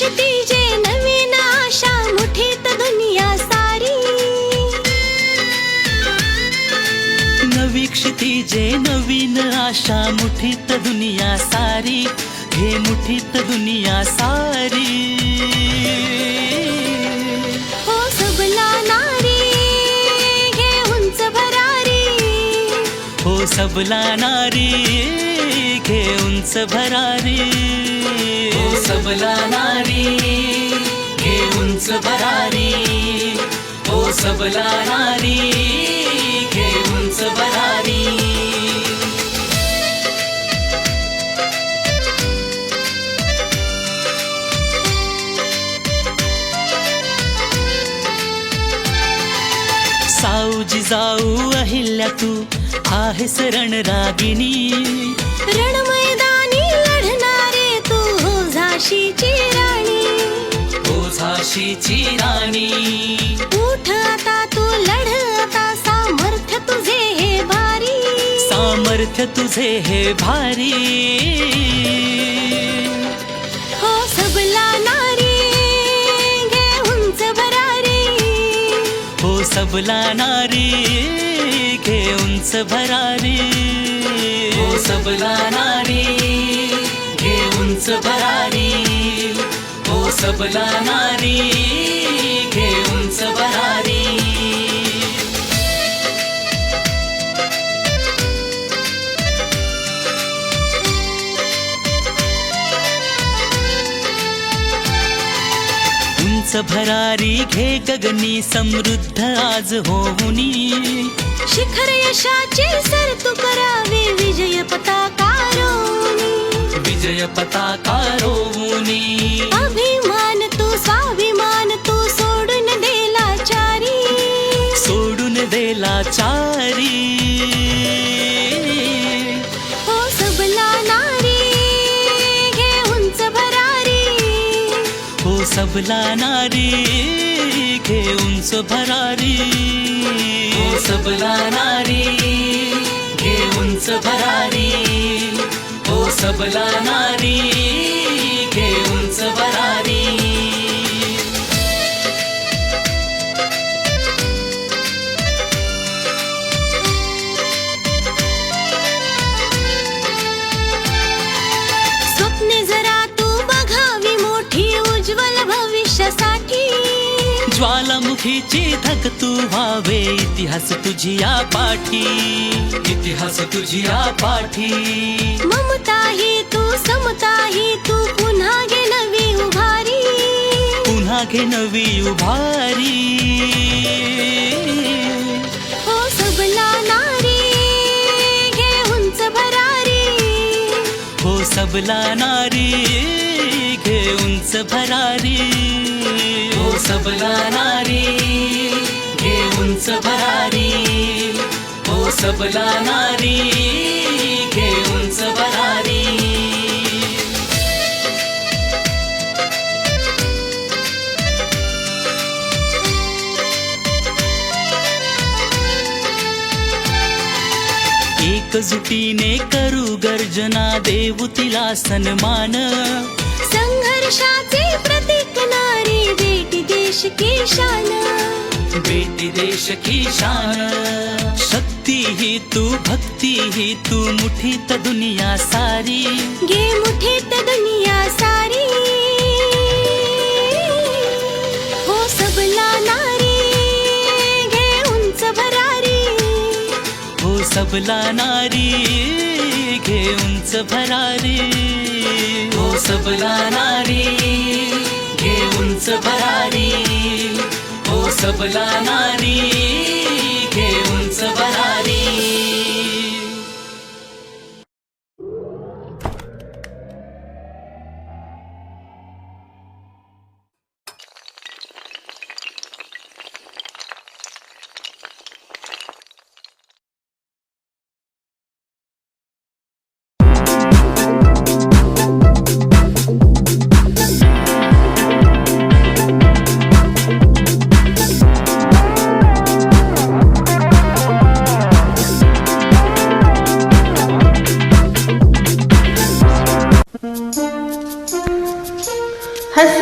क्षितिजे नवीन आशा मुठीत दुनिया सारी। नवी क्षितिजे नवीन आशा मुठीत दुनिया सारी। घे मुठीत दुनिया सारी। हो सबला नारी सबला नारी घे उंच भरारी. हो सबला नारी घे उंच भरारी. हो सबला नारी घे उंच भरारी. साऊजी जाऊ अहिल्या तू आहेस रण मैदानी लढणारे तू हो झाशीची राणी. हो झाशीची राणी. उठ आता तू लढ आता सामर्थ्य तुझे हे भारी. सामर्थ्य तुझे हे भारी. हो सबला नारी. घे उंच भरारी हो सबला नारी घे उंच भरारी ओ सबला नारी. उंच भरारी घे गगनी समृद्ध आज होऊनी. शिखर यशाचे सर तू करावे विजय पताकारोनी. विजय पताका सबला नारी घेऊन उंच भरारी. हो सबला नारी घेऊन उंच भरारी. हो सबला नारी ज्वालामुखीची धग तू व्हावे इतिहास तुझी या पाठी. इतिहास तुझी या पाठी. ममता ही तू समता ही तू पुन्हा घे नवी उभारी. पुन्हा घे नवी उभारी. हो सबला नारी घे उंच भरारी. हो सबला नारी घे उंच भरारी. हो सबला नारी घे उंच भरारी भरारी. एकजुटीने करू गर्जना देऊ तिला सन्मान. शान. बेटी देश की शान. शक्ती ही तू भक्ती ही तू मुठीत दुनिया सारी. घे मुठीत दुनिया सारी. हो सबला नारी घे उंच भरारी. हो सबला नारी घे उंच भरारी. हो सबला नारी घे उंच भरारी. सबला नारी.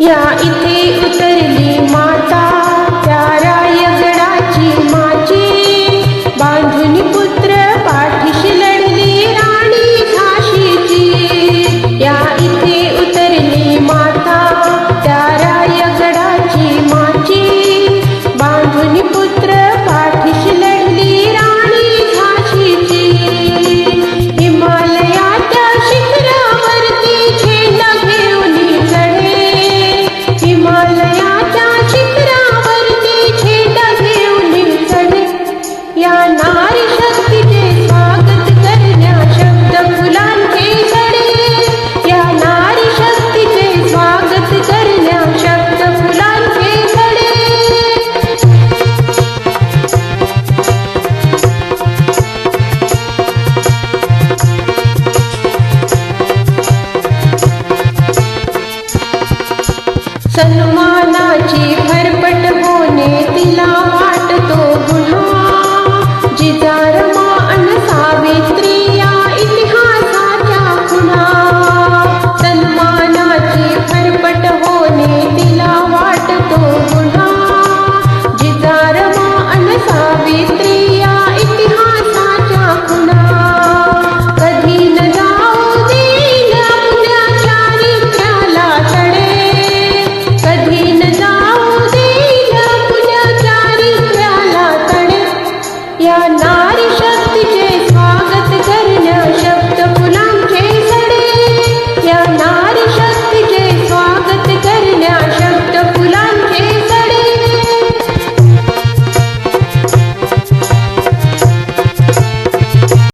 Yeah,